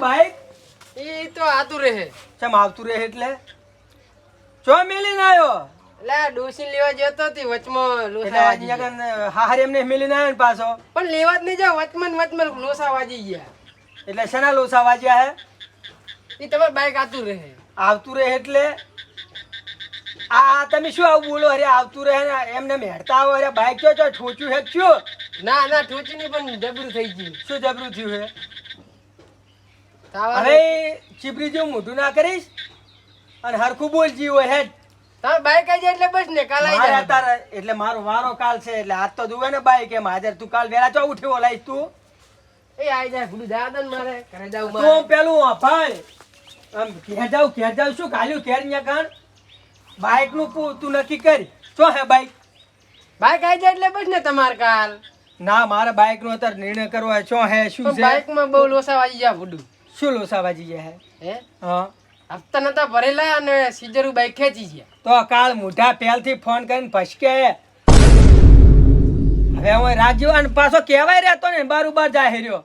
Bike એ તો આતું રહે. ચમ આવતું રહે એટલે? ચો મેલીને આવ્યો ડોસી લેવા જતો હતી વચમાં લોસા વાજી ગયા. કન હાહર એમને મેલીને આવ્યો પાછો. પણ લેવા જ નહીં જાવ વચમાં ને વચમાં લોસા વાજી ગયા. એટલે શેના લોસા વાજ્યા હે? એ તમારું બાઈક આતું રહે. આવતું રહે એટલે? આ તમે શું આવું બોલો? અરે આવતું રહે ને એમને મેળતા આવો. અરે બાઈક ચો ચો છોચું હે? શું ના ના ટોચી ની પણ જબરું થઈ ગયું. શું જબરું થયું હે? અરે ચીપરી જો મોઢું ના કરીશ? અને હરખું બોલજી હોય હેડ. તાર બાઈક આવી એટલે બસ ને કાલ આવી જાય. અત્યારે એટલે મારો વારો કાલ છે એટલે આજ તો જુએ ને બાઈક એમ. હાજર તું કાલ વેલા ચો ઉઠ્યો લાઈશ તું. એ આવી જાય ગુડુ દાદા ને મારે. ઘરે જાવ તું પેલું અફાળ આમ ઘેર જાવ ઘેર જાવ શું કાલ્યું ઘેર ન્યા કાન બાઈકનું તું નક્કી કરી. શું હે બાઈક? બાઈક આવી જાય એટલે બસ ને તમારે કાલ. ના મારે બાઈક નો અત્યારે નિર્ણય કરવો હોય શું હે શું છે? બાઈકમાં બહુ લોસા વાજી જાય ભૂડું. શું લોસા વાજી હે? હે? હા. હપ્તા નતા ભરેલા અને સીજરું બાઈક ખેંચી ગયા. તો કાળ મોઢા પહેલથી ફોન કરીને ફસકે હવે હું રાજ્યો અને પાછો કહેવાય રહેતો ને બારુબાર જાય હેર્યો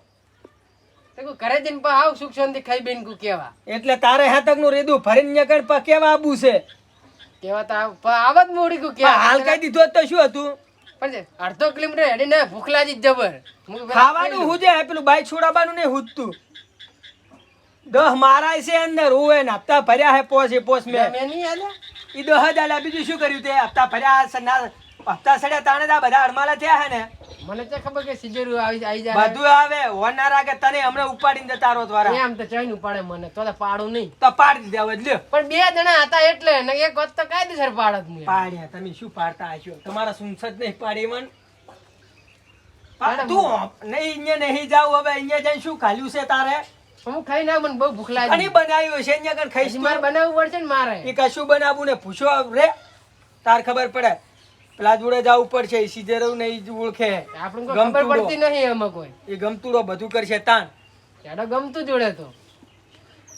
તો ઘરે જઈને પા આવ સુખ શાંતિ ખાઈ બેન કુ કેવા એટલે તારે હેતકનું રેદું ફરીને નીકળ પા કેવા આબુ છે? કેવા તો આવ- પા આવત મોડી કુ કે કેવા હાલ કઈ દીધો તો શું હતું? પણ અડધો કિલોમીટર હેડીને ભૂખ લાગી જબર ખાવાનું હું જે પેલું બાઈક છોડાવવાનું નહીં હુજતું દહ મારાય છે અંદર હું એને હપ્તા ભર્યા હે પોસ એ પોસ મેં મેં નહીં આલ્યા? એ દહ જ આલ્યા. બીજું શું કર્યું તે હપ્તા ભર્યા છે ના હપ્તા સડ્યા તાણે બધા અડમાલા થયા હે ને મને તો ખબર કે સિજરુ આવી આવી જાય. બધું આવે. હોનાર આગે તને હમણે ઉપાડીને જતા રહો દ્વારા. એમ તો ચઈને ઉપાડે મને. તો તો પાડું નહીં. તો પાડી દીધા હવે લ્યો. પણ બે જણા હતા એટલે ને એક વખત તો કાયદેસર પાડત નહીં. પાડ્યા. તમે શું પાડતા હશો? તમારા સુનસદ નહીં પાડી મન. તું નહીં અહીંયા નહીં જાવ હવે અહીંયા જઈને શું ખાલ્યું છે તારે? હું ખાઈ ના મને બહુ ભૂખ લાગી. ઘણી બનાવ્યું છે અહીંયા કણ ખાઈશ મારે બનાવવું પડશે ને મારે. એ કશું બનાવવું ને પૂછો રે. તાર ખબર પડે. પેલા જોડે જ ઉપર છે સીધે રહું ને એ જ ઓળખે. આપણને કોઈ ખબર પડતી નહીં એમાં કોઈ. એ ગમતુડો બધું કરશે તાન. ચાડો ગમતું જોડે તો.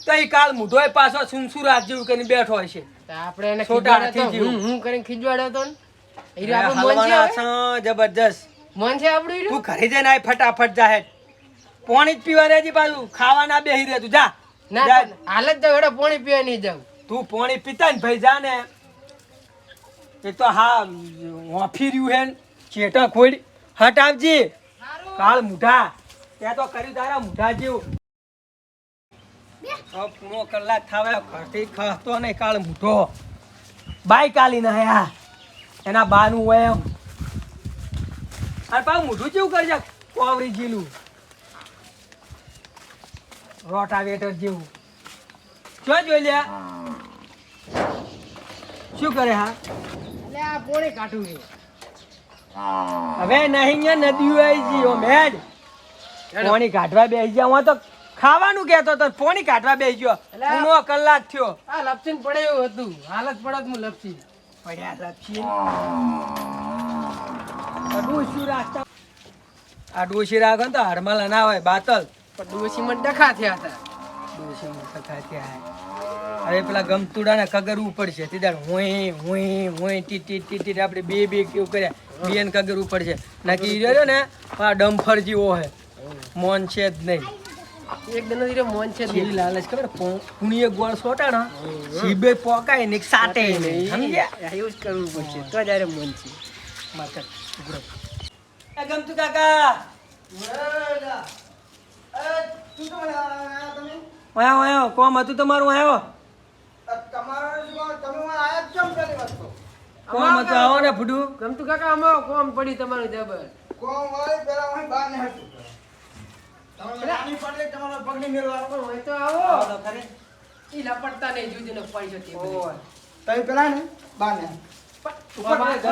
તો એ કાલ મુઢોય પાછો સુનસુરાત જેવું કરીને બેઠો હશે. તો આપણે એને છોટા હાથી જેવું. હું કરીને ખીજવાડ્યો તો ને? એ મન છે જબરજસ્ત. મન છે આપણું? તું ઘરે જઈને આય ફટાફટ જાહે પાણી જ પીવા રહેજી પાછું. ખાવાના બેહી રહે તું. જા. ના જા. તો હાલત જાવ એડો પાણી પીવા નહીં જાવ તું પાણી પીતા ને ભાઈ જા ને. એક તો હા વાફી રહ્યું હે ને, ચેટા ખોડ હટ આવજી કાળ મુઢા. ત્યાં તો કર્યું તારા મુઢા જેવું. પૂરો કલાક થાવે ઘરથી ખસતો નહીં કાળ મુઢો. બાઈક આલીને આયા. એના બાનું હોય એમ. અરે પાછું મુઢું કેવું કરજે? કોવરી જીલું. રોટાવેટર જેવું. જો જોઈ લે. શું કરે હા? એટલે આ પોણી કાઢું છે. હવે નહીં અહીંયા નદીઓ આવી ગઈ મેડ. પોણી કાઢવા બેસી ગયા હું તો ખાવાનું કહેતો તો પોણી કાઢવા બેસી ગયો. પૂનો કલાક થયો. આ લપસીન પડે એવું હતું. હાલત પડત હું લપસી. પડ્યા લપસી. ડોસી રાખતા. આ ડોસી રાખો તો હરમલા ના હોય બાતલ. પણ ડોશીમાં ડખા થયા હતા. ડોશી ડખા ત્યાં હવે પેલા ગમતુડા ને કગરવું પડશે. તીદાર હોય હોય હોય ટી ટી ટી ટી આપણે બે બે કેવું કર્યા. બે ને કગરવું પડશે. નક્કી ઈ રહ્યો ને આ ડમ્ફર જેવો હે. મોન છે જ નહીં. એક દિન મોન છે છેલ્લી લાલચ ખબર? પુણીએ ગોળ સોટાણો જીભે પોકાય ને સાટે નહીં. સમજ્યા? એવું જ કરવું પડશે. તો જ્યારે મોન છે. કોમ હતું તમારું વાયો કોમ હતું આવો ને ફૂડું ગમતું કાકા આમાં કોમ પડી તમારું જબર પણ હોય તો આવો. આવો ઈ લપટતા નહીં જુદી ને પડી જતી ઓય. તમે પેલા ને બાને. બાપા, પણ વાત તો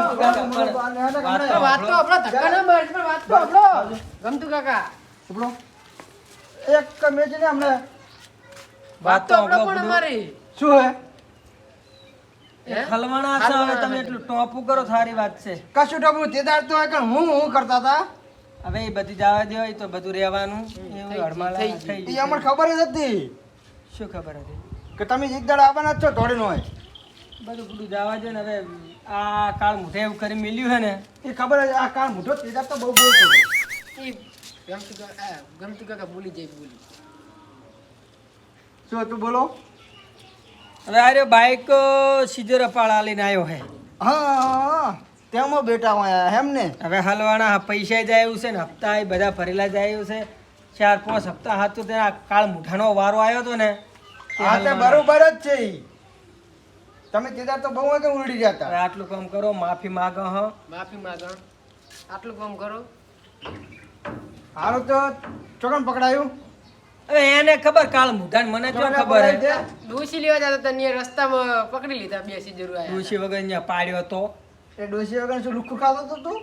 તો વાત તો આપણો. ધક્કા ના માર પણ વાત તો આપણો. ગમતું કાકા. ઉપડો. એક મેચ ને અમને વાત તો આપણો પણ અમારી. શું હે? ખલવાણા છો હવે તમે એટલું ટોપું કરો સારી વાત છે. કશું ટપુ તે દાડ તો હોય કે હું હું કરતા હતા? હવે એ બધી જવા દે હોય તો બધું રહેવાનું. એવું થઈ થઈ ગઈ એ અમને ખબર જ હતી. શું ખબર હતી? કે તમે એક દાડ આવવાના જ છો થોડી હોય. બધું બધું જવા દે ને હવે આ કાળ મુઠે એવું કરી મેલ્યું હે ને. એ ખબર છે આ કાળ મોટો તેજાબ તો બહુ બહુ કર્યો. ગમતું કાકા ગમતું કાકા ભૂલી જાય ભૂલી. શું હતું બોલો? હવે અરે બાઈક સીધો રપાળા લઈને આવ્યો હે. હા તેમાં બેટા હોય એમ ને? હવે હલવાના પૈસા જાય એવું છે ને હપ્તા એ બધા ભરેલા જાય એવું છે. ચાર પાંચ હપ્તા હતું તે આ કાળ મુઠાનો વારો આવ્યો હતો ને તે હા તે બરોબર જ છે તમે કીધા તો બહુ કે ઉલડી હવે જતા આટલું કામ કરો માફી માગો હ. માફી માંગો આટલું કામ કરો. હારું તો ચોકન પકડાયું. હવે એને ખબર કાળ મુધાન મને જો ખબર હે? પકડાયું લેવા જતા તને રસ્તામાં પકડી લીધા બેસી જરૂર આયા. ડોશી વગર અહીંયા પાડ્યો તો. એ દોશી વગર શું લુખ્ખું ખાતો તો તું?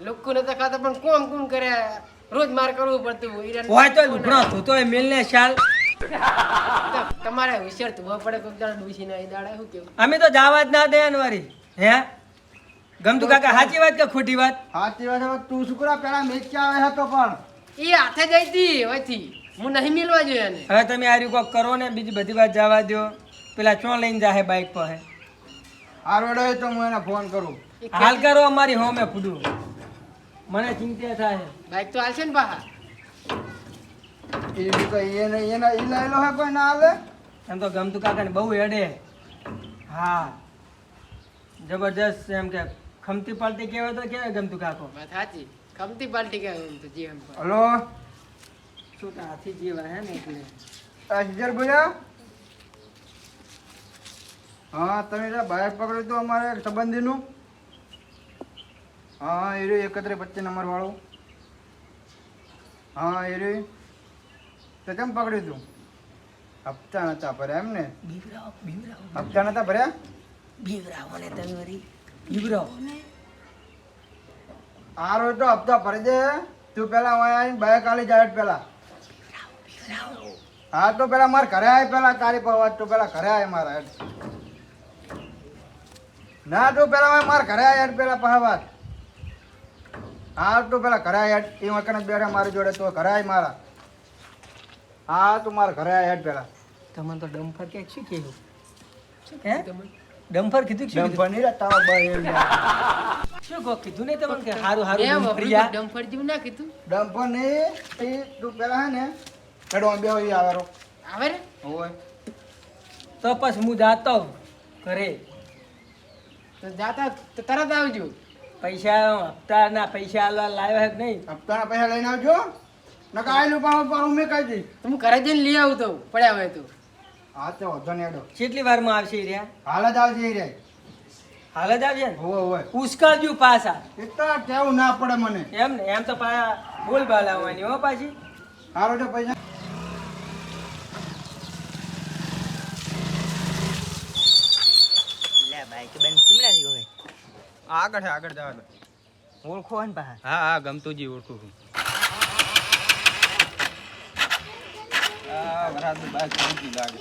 લોકો નતા ખાતા પણ કોમ કોમ કરે. રોજ માર કરવું પડતું ઈરાન હોય તો લુગડો તો તો મેલને શાલ તમારે હોશિયાર થવા પડે કોક દાડો ડોસી ના દાડા શું કેવું? અમે તો જાવા જ ના દે અનવારી હે? ગમતું કાકા સાચી વાત કે ખોટી વાત? સાચી વાત તું શું કરા? પેલા મેચ આવે હતો પણ. એ હાથે જઈતી હતી હું નહીં મિલવા જોઈએ એને. હવે તમે આ કોક કરો ને બીજી બધી વાત જવા દો પેલા ચો લઈને જાહે બાઈક પર હે. હોય તો હું એને ફોન કરું. હાલ કરો અમારી હોમે ફૂડું. મને ચિંતા થાય. બાઈક તો હાલશે ને બહાર એ તો એને એના ઈ લાયેલો હે કોઈ ના હાલે એમ તો ગમતું કાકાને બહુ હેડે. હા. જબરજસ્ત એમ કે ખમતી પાલતી કહેવાય તો કેવાય ગમતું કાકો. સાચી. ખમતી પાલટી કહેવાય તો હલો? શું કે હાથી જેવા હે ને એટલે. આ બોલ્યા હા તમે જે બાઇક પકડ્યું હતું અમારે સંબંધીનું? હા એ રહ્યું એકત્રીસ પચીસ નંબર વાળું. હા એ રહ્યું. તો કેમ પકડ્યું હતું હપ્તા નતા ભર્યા એમ ને હપ્તા નતા ભર્યા? બીવરાવો ને તમે બીવરાવો હારો તો હપ્તા ભરી દે. તું પેલા અહીંયા આવીને બાય આલી જાય પેલા. હા તો પેલા મારે ઘરે આય પેલા તારી પર તો પેલા ઘરે આય મારા ના તો પેલા મારે ઘરે આય પેલા પહા વાત. હા તો પેલા ઘરે આય એ વખત બેઠા મારી જોડે તો ઘરે આય મારા. હા તો મારા ઘરે આય પેલા. તમને તો ડમ્ફર કે શું કહેવું હે? ડમ્ફર કીધું શું કીધું? ડમફર નહીં રે તારો શું કહો કીધું ને તમને કે હારું હારું ડમ્ફર જેવું ના કીધું. ડમ્પર નહીં એ તું પેલા હે ને હેડો બે હોય આવે આવે ને? હોય તો પછી હું જાતો ઘરે. તો જાતા તો તરત આવજો. પૈસા હપ્તા ના પૈસા આલવા લાવ્યો હે કે નહીં? હપ્તાના પૈસા લઈને આવજો. નકા આયલું પણ પણ હું મેં કહી દઈ. તો હું ઘરે જઈને લઈ આવું તો પડ્યા હોય તો. હા તો વાંધો નહીં હેડો. કેટલી વારમાં આવશે રહ્યા હાલ જ આવશે એ રે હાલ જ આવશે ને? હોવે હોવે. ઉશ્કારજો પાછા. એટલા કેવું ના પડે મને. એમ ને એમ તો પાછા બોલ બાલ આવવાની હો પાછી. હારો તો પૈસા લે બાઈક બેન ચીમડા રહ્યો હે આગળ છે આગળ જવા દો. ઓળખો હે ને પાહા હા હા ગમતુંજી ઓળખું છું. આ વરાદનું બાઈક પહોંચી લાગે.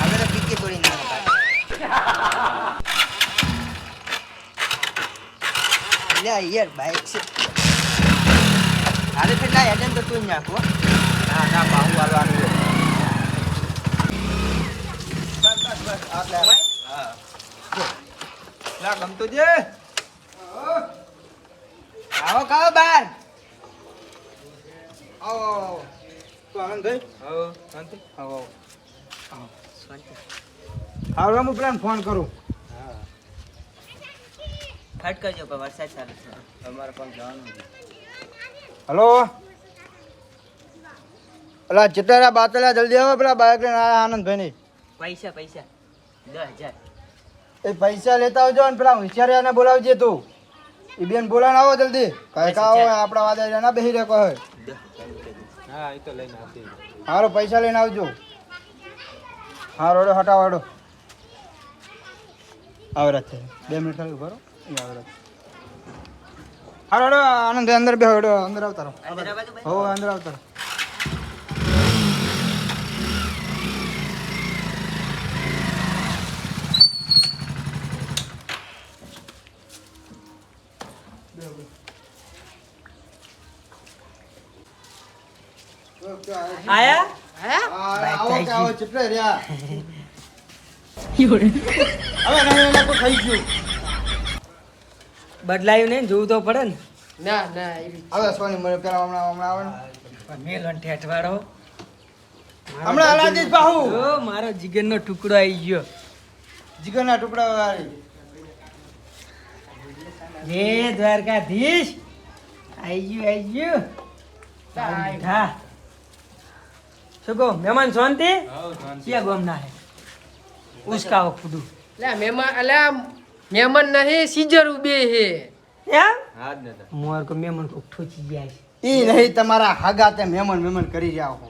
આગળ તો પીકે તોડી નાખો લે યાર બાઈક છે. હાલે ફેર ના હેડન તો તું નાખો ના ના બાહુ હાલવાનું છે. હા લા છે આવો કાવો બાર. આવો તો હો શાંતિ. આવો શાંતિ. હારો હું પેલા ફોન કરું. હા. ફટ કરજો પણ વરસાદ ચાલુ છે. પણ જવાનું હલો? પેલા ચિત્તરા બાતલા જલ્દી આવો પેલા બાઇક લઈને આયા આનંદભાઈ ની પૈસા પૈસા. દસ હજાર. એ પૈસા લેતા આવજો અને પેલા હોશિયારિયાને બોલાવજે તું. એ બેન બોલાને આવો જલ્દી. કઈ કા હોય આપણા વાદા ના બેસી રેકો હોય હા એ તો લઈને આવતી હારો પૈસા લઈને આવજો. હારો હડો હટાવાડો આવરત છે બે મિનિટ થાય ઊભો એ આવરાત હારો આનંદ અંદર બે હડો અંદર આવતા રહો. અંદર આવવા દો ભાઈ. હો અંદર આવતા રહો આયા હે આ, આવો કે આવો ચીપલે રહ્યા હવે નહીં એને કોઈ ખાઈ બદલાયું નહીં જોવું તો પડે ને. ના ના હવે સોની મને પેલા હમણાં હમણાં આવે ને. મેલો ઠેઠવાડો હમણાં અલાદી બાહુ. ઓ મારો જીગરનો ટુકડો આવી ગયો. જીગરના ટુકડા વાળી હે દ્વારકાધીશ. આઈ ગયું આઈ ગયું. હા શું કહો મહેમાન શાંતિ? ક્યાં ગોમ હે? ઉસકાવો ખુદું. લે મહેમાન અલ્યા મહેમાન નહીં સીજર ઉભે હે. એમ? હા જ નતા મોર કો મહેમાન કોક ઠોચી ગયા છે. ઈ નહીં તમારા હાગા તે મહેમાન મહેમાન કરી જાવ હો.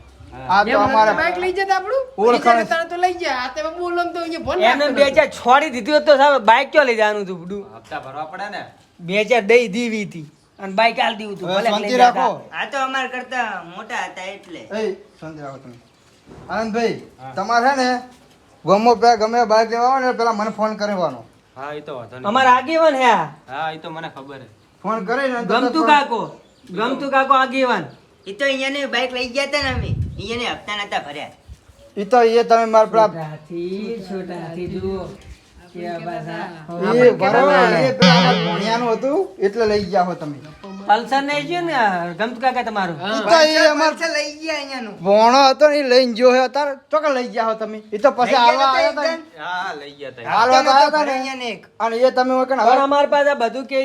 આ તો અમારા બાઈક લઈ જતા આપણું? ઓળખાણ. લઈ તો લઈ જાય આ તમે બોલો તો અહીંયા ફોન એમને બે ચાર છોડી દીધું તો સાહેબ બાઈક ક્યાં લઈ જવાનું હતું હપ્તા ભરવા પડે ને. બે હજાર દઈ દીવી હતી. અને બાઈક આલ દીધું હતું ભલે શાંતિ રાખો. આ તો અમાર કરતા મોટા હતા એટલે. એ શાંતિ રાખો તમે. આનંદભાઈ તમારે ને ગમો પે ગમે બાઈક લેવા આવે ને પેલા મને ફોન કરવાનો હા એ તો વાંધો નહીં. અમારા આગેવાન હે હા એ તો મને ખબર હે ફોન કરે ને ગમતું કાકો ગમતું કાકો આગેવાન. એ તો અહીંયા ને બાઈક લઈ ગયા હતા ને અમે. અહીંયા ને હપ્તા નતા ભર્યા. એ તો એ તમે મારા પેલા છોટા હાથી છોટા હાથી જુઓ. એ બરાબર. એ પેલા અમારા ભણિયાનું હતું એટલે લઈ ગયા હો તમે. પલ્સર ને જોયું ને ગમતું કાકા તમારું? તો એ અમાર લઈ ગયા અહીંયાનું. ભણો હતો ને ઈ લઈને જો હે અત્યારે. ચોક્કસ લઈ ગયા હો તમે? ઈ તો પછી લઈ ગયા હાલવા નતા આવ્યા હતા હા લઈ ગયા તા હાલવા તો આવ્યા હતા ભરાય ને એક. અને એ તમે વખત પણ અમાર પાસે બધું કે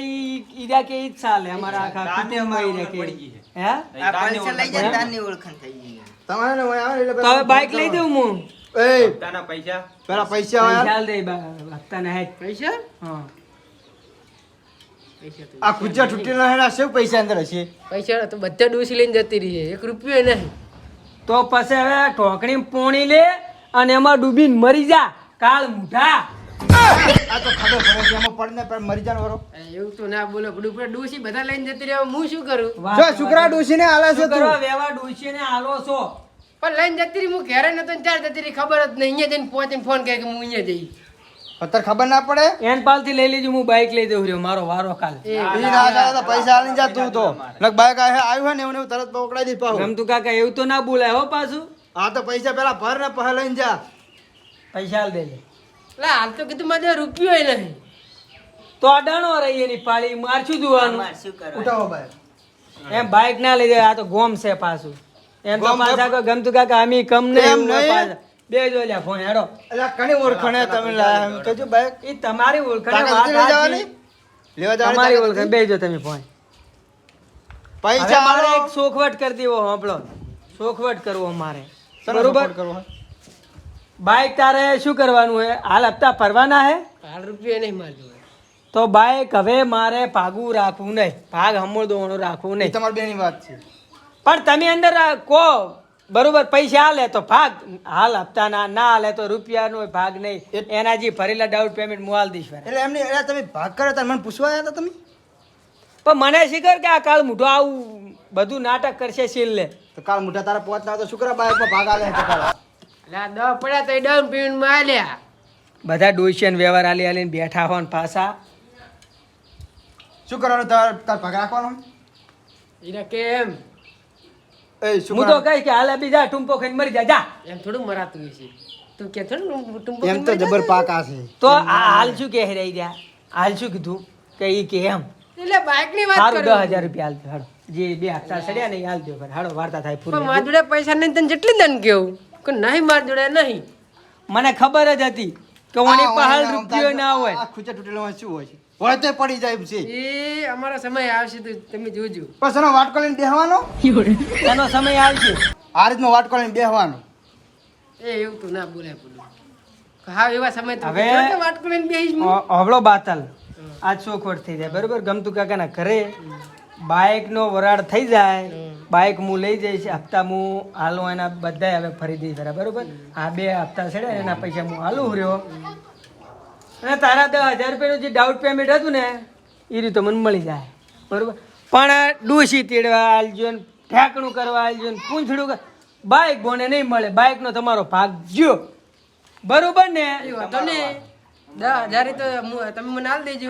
ઈરા કે ઈ જ ચાલે. અમારા આખા તારને અમારી ઈરા કે. હે? પલ્સર લઈ ગયા ને ઓળખાણ થઈ ગઈ તમારે ને હોય આવે એટલે તો હવે પેલા બાઈક લઈ દઉં હું. એ હપ્તાના પૈસા. પેલા પૈસા પૈસા આયા દે બા- હપ્તાના હેઠ. પૈસા? હા. આ કુચા તૂટેલા હેના શું પૈસા અંદર હશે? પૈસા તો બધા ડોસી લઈને જતી રહી છે. એક રૂપિયો નહીં. તો પછી હવે ઢોકણી પોણી લે અને એમાં ડૂબીને મરી જા. કાળ મુઠા આ તો ખબર પડે એમાં પડને પર મરી જાન વરો એવું તો ના બોલો ડોસી બધા લઈને જતી રહ્યા હું શું કરું? જો છોકરા ડોસીને આલે છે તું. કરવા વેવા ડોશીને આલો છો. પણ લઈને જતી રહી હું ઘેરે નતો ને ચાર જતી રહી ખબર જ નહીં. અહીંયા જઈને પહોંચીને ફોન કહે કે હું અહીંયા જઈ. અત્યારે ખબર ના પડે? એન પાલથી લઈ લેજો હું બાઈક લઈ દઉં રહ્યો મારો વારો કાલ. તો પૈસા આલી જા તું તો. લગ બાઈક આવ્યું હોય ને એવું તરત પકડાઈ દઈશ પાછું ગમતું કાકા એવું તો ના બોલાય હો પાછું. આ તો પૈસા પેલા ભર ને પછી લઈને જા. પૈસા આલ દે લે લા હાલ તો કીધું મારે રૂપિયો નહીં. તો અડાણો રહી એની પાળી મારશું જોવાનું ઉઠાવો ભાઈ. એમ બાઈક ના લઈ જાય આ તો ગોમ છે પાછું. એમ તો પાછા કોઈ ગમતું કાકા અમી કમ એમ નહીં. બે જો લ્યા ફોન હેડો. એટલે કણી ઓળખણે તમે લાયા એમ જો બાઈક એ તમારી ઓળખણે વાત જવાની? લેવા જવાની તમારી તાકાત બે જો તમે ફોન પૈસા મારે એક સોખવટ કરી દેવો આપણો સોખવટ કરવો મારે. બરોબર? કરવો? બાઈક તારે શું કરવાનું હે? હાલ હપ્તા ફરવાના હે? હાલ રૂપિયા નહીં મારજો તો બાઈક હવે મારે ભાગવું રાખવું નહીં. ભાગ હમોળ દોણું રાખવું નહીં. તમારી બેની વાત છે. પણ તમે અંદર કહો બરોબર પૈસા હાલે તો ભાગ. હાલ હપ્તાના ના હાલે તો રૂપિયાનો ભાગ નહીં. એના જે ભરેલા ડાઉટ પેમેન્ટ હું હાલ દઈશ એટલે એમની એટલે તમે ભાગ કર્યો તાર મને પૂછવા આવ્યા હતા તમે? પણ મને શીખર કે આ કાળ મૂઠો આવું બધું નાટક કરશે સીલ લે તો કાલ મૂઢા તારા પહોંચતા તો શુક્ર બાઈકમાં ભાગ આલે એટલે દ પડ્યા તો ડાઉન પેમેન્ટમાં આલ્યા. બધા ડોશિયન વ્યવહાર આલી આલીને બેઠા હોય ને પાછા. શું કરવાનું તાર તાર ભાગ રાખવાનો? એને કેમ હું તો? કહીશ કે હાલે બીજા ટૂંપો ખાઈને મરી જા જા. એમ થોડું મરાતું હોય છે. તું કે થોડું ટુંબો એમ તો જબર પાકા છે. તો આ હાલ શું કહે રહી રહ્યા હાલ શું કીધું? કે ઈ કે એમ. એટલે બાઇકની વાત કરું. દસ રૂપિયા હાલ હાડો જે બે હપ્તા સડ્યા ને હાલ દો પર હાડો વાર્તા થાય પૂરી. મારા જોડે પૈસા નહીં તને જેટલી દન કેવું? કે નહીં મારા જોડે નહીં. મને ખબર જ હતી કે ઓની પહાલ રૂપિયો ના હોય. આ ખૂચા તૂટેલો શું હોય છે? હોય તો પડી જાય છે. એ અમારો સમય આવશે તો તમે જોજો. બસ એનો વાટકો લઈને બેહવાનો? એનો સમય આવશે. આ રીતનો વાટકો લઈને બેહવાનો. એ એવું તો ના બોલાય બોલો. હા એવા સમય તો હવે- વાટકો લઈને બેહીશ હવળો બાતલ. આજ ચોખવટ થઈ જાય. બરોબર? ગમતું કાકાના ઘરે બાઇક નો વરાળ થઈ જાય. બાઇક હું લઈ જઈશ. હપ્તા હું હાલું એના બધા હવે ફરી. દઈશ બરાબર? બરોબર આ બે હપ્તા છે એના પૈસા હું હાલું રહ્યો. અને તારા દસ હજાર રૂપિયાનું જે ડાઉટ પેમેન્ટ હતું ને એ રીતે મને મળી જાય. બરોબર? પણ ડોસી તેડવા આલજો ને ઠેકણું કરવા આલજો ને પૂંછડું બાઇક બોને નહીં મળે. બાઇકનો તમારો ભાગ જ્યો બરોબર ને? તમને દસ હજાર તો તમે મને આલ દેજો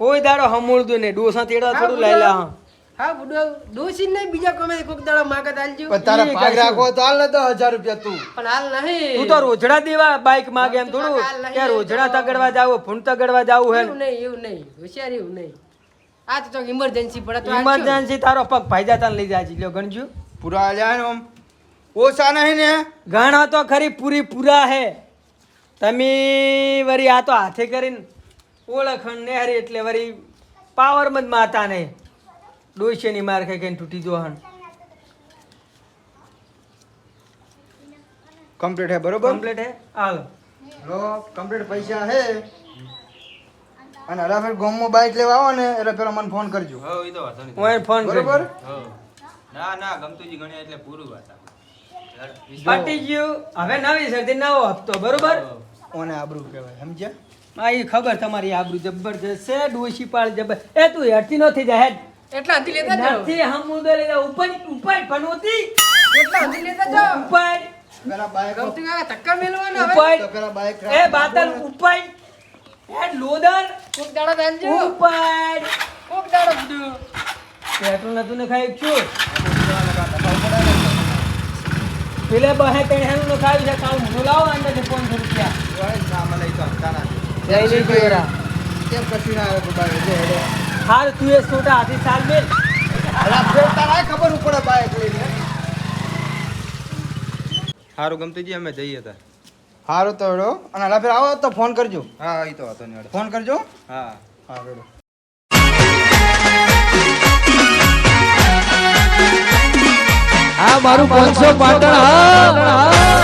કોઈ દાડો હમૂળતું નહીં. ડોસા તેડવા થોડું લઈ લા હા બુડો ડોસી નહીં બીજા કોમે કોક દાડો માગત આલજો. પણ તારા ભાગ કાંઈ તો હાલ ને તો હજાર રૂપિયા તું. પણ હાલ નહીં. તું તો રોજડા દેવા બાઈક માગે એમ થોડું. કે રોજડા તગડવા જાવ ફૂન તગડવા જાવ હે? એવું નહીં એવું નહીં. હોશિયાર એવું નહીં. આ તો ઇમરજન્સી પડે તો ઇમરજન્સી તારો પગ ફાયદા તાન લઈ જાય લ્યો ગણજો. પૂરા જાય ને ઓછા નહીં ને? ગણો તો ખરી પૂરી પૂરા હે. તમે વરી આ તો હાથે કરીને ઓળખણ નેહરી એટલે વરી પાવરમાં જ માતા ને ડોશીની માર ખાઈ ખાઈને તૂટી જોહણ કમ્પ્લીટ હે બરોબર? કમ્પ્લીટ હે? હાલ. લો કમ્પ્લીટ પૈસા હે. અને હરા ફેર ગામમાં બાઇક લેવા આવો ને એટલે પેલો મને ફોન કરજો. હો ઈ તો વાતો નહીં. હું ફોન બરોબર? હો. ના ના ગમતુજી ગણ્યા એટલે પૂરું વાત પટી ગયું. હવે નવી શરદી નવો હપ્તો બરોબર. ઓને આબરૂ કહેવાય સમજ્યા? એ ખબર તમારી આબરૂ જબરજસ્ત છે ડોશી પાળ જબર એ તું હેઠતી નથી જાય હેડ. એટલા અંધી લેતા જાઓ. નથી હમ ઉદે લેતા ઉપર ઉપર ભણોતી એટલા અંધી લેતા જાઓ. ઉપર. પેલા બાઈક ગમતી કાકા ધક્કા મેલવાના હવે. ઉપર. તો પેલા બાઈક એ બાતલ ઉપર. એ લોદર. કોક દાડો આલજો ઉપર. કોક દાડો બધું પેટ્રોલ નતું ને ખાઈ છું પેલે બહે પેણેનું ન ખાવી છે કાલ મને લાવો અંદાજે 500 રૂપિયા. ના મને તો હપ્તા ના. લઈ એરા કેમ કસી ના આવે હેડે. હાલ તું એ છોટા હાથી સાલ મેલ. તારા ખબર પડે બાઈક લઈને. હારું ગમતુજી અમે જઈએ તા હારું તો હેડો. અને હરા ફેર આવો તો ફોન કરજો. હા એ તો વાંધો નહીં ફોન કરજો. હા. હા હેડો. હા મારું પાંચસો પાટણ હા.